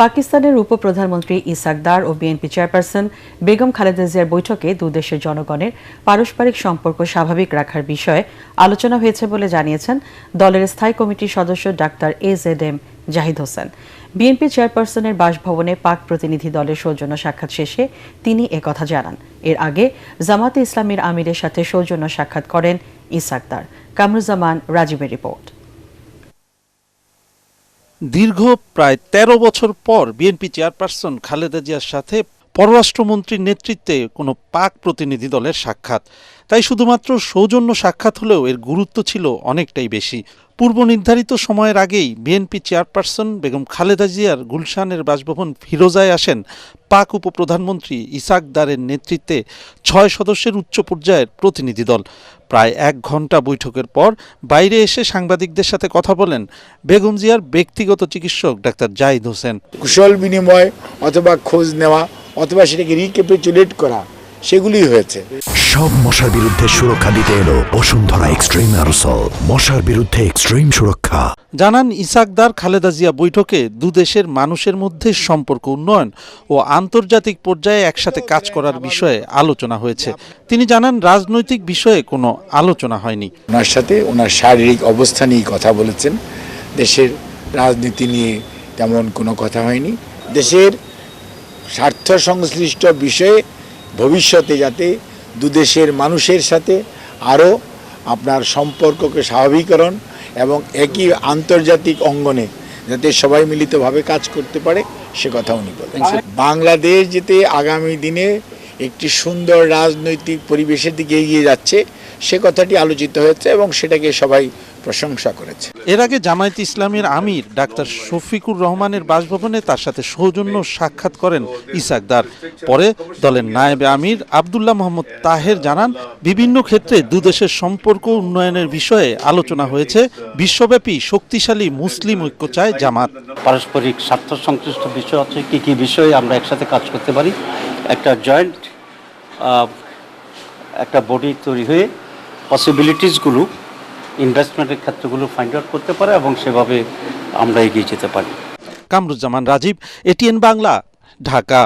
পাকিস্তানের উপপ্রধানমন্ত্রী ইসাক দার ও বিএনপি চেয়ারপারসন বেগম খালেদা জিয়ার বৈঠকে দুদেশের জনগণের পারস্পরিক সম্পর্ক স্বাভাবিক রাখার বিষয়ে আলোচনা হয়েছে বলে জানিয়েছেন দলের স্থায়ী কমিটির সদস্য doctor A Z M Zahid Hossain. BNP চেয়ারপারসনের বাসভবনে পাক প্রতিনিধি দলের সৌজন্য সাক্ষাৎ শেষে তিনি একথা জানান। এর আগে জামাতে ইসলামীর আমিরের সাথে সৌজন্য সাক্ষাৎ করেন ইসাক দার কামরুজ্জামান রাজীবের রিপোর্ট। দীর্ঘ প্রায় ১৩ বছর পর বিএনপি চেয়ারপারসন খালেদা জিয়ার সাথে পররাষ্ট্রমন্ত্রীর নেতৃত্বে কোনো পাক প্রতিনিধি দলের সাক্ষাৎ। তাই শুধুমাত্র সৌজন্য সাক্ষাৎ হলেও এর গুরুত্ব ছিল অনেকটাই বেশি। পূর্ব নির্ধারিত সময়ের আগেই বিএনপি চেয়ারপারসন বেগম খালেদা জিয়ার গুলশানের বাসভবন ফিরোজায় আসেন পাক উপপ্রধানমন্ত্রী ইসাক দারের নেতৃত্বে ছয় সদস্যের উচ্চ পর্যায়ের প্রতিনিধি দল। প্রায় এক ঘণ্টা বৈঠকের পর বাইরে এসে সাংবাদিকদের সাথে কথা বলেন বেগম জিয়ার ব্যক্তিগত চিকিৎসক ডাক্তার জাহিদ হোসেন। কুশল বিনিময় অথবা খোঁজ নেওয়া অথবা সেটাকে রিক্যাপিচুলেট করা সেগুলি হয়েছে। সব মশার বিরুদ্ধে সুরক্ষা দিতে এলো বসুন্ধরা এক্সট্রিম অ্যারোসল মশার বিরুদ্ধে এক্সট্রিম সুরক্ষা। জানান ইসাকদার খালেদা জিয়া বৈঠকে দুদেশের মানুষের মধ্যে সম্পর্ক উন্নয়ন ও আন্তর্জাতিক পর্যায়ে একসাথে কাজ করার বিষয়ে আলোচনা হয়েছে। তিনি জানান রাজনৈতিক বিষয়ে কোনো আলোচনা হয়নি। ওনার সাথে ওনার শারীরিক অবস্থা নিয়ে কথা বলেছেন। দেশের রাজনীতি নিয়ে তেমন কোনো কথা হয়নি। দেশের স্বার্থ সংশ্লিষ্ট বিষয়ে ভবিষ্যতে যাতে দুদেশের মানুষের সাথে আরও আপনার সম্পর্ককে স্বাভাবিকরণ এবং একই আন্তর্জাতিক অঙ্গনে যাতে সবাই মিলিতভাবে কাজ করতে পারে সে কথা উনি বলেন। বাংলাদেশ যেতে আগামী দিনে একটি সুন্দর রাজনৈতিক পরিবেশের দিকে এগিয়ে যাচ্ছে। সে কথাটি আলোচিত হয়েছে এবং সেটাকে সবাই প্রশংসা করেছে। এর আগে জামায়াত ইসলামের আমির ডাক্তার শফিকুর রহমানের বাসভবনে তার সাথে সৌজন্য সাক্ষাৎ করেন ইসাকদার পরে দলের নায়েবে আমির আবদুল্লাহ মোহাম্মদ তাহের জানান বিভিন্ন ক্ষেত্রে দুদেশের সম্পর্ক উন্নয়নের বিষয়ে আলোচনা হয়েছে। বিশ্বব্যাপী শক্তিশালী মুসলিম ঐক্য চায় জামাত। পারস্পরিক স্বার্থ সংশ্লিষ্ট বিষয় আছে কী কী বিষয়ে আমরা একসাথে কাজ করতে পারি। একটা জয়েন্ট একটা বডি তৈরি হয়ে পসিবিলিটিসগুলো ইনভেস্টমেন্টের ক্ষেত্রগুলো ফাইন্ড আউট করতে পারে এবং সেভাবে আমরা এগিয়ে যেতে পারি। কামরুজ্জামান রাজীব এটিএন বাংলা ঢাকা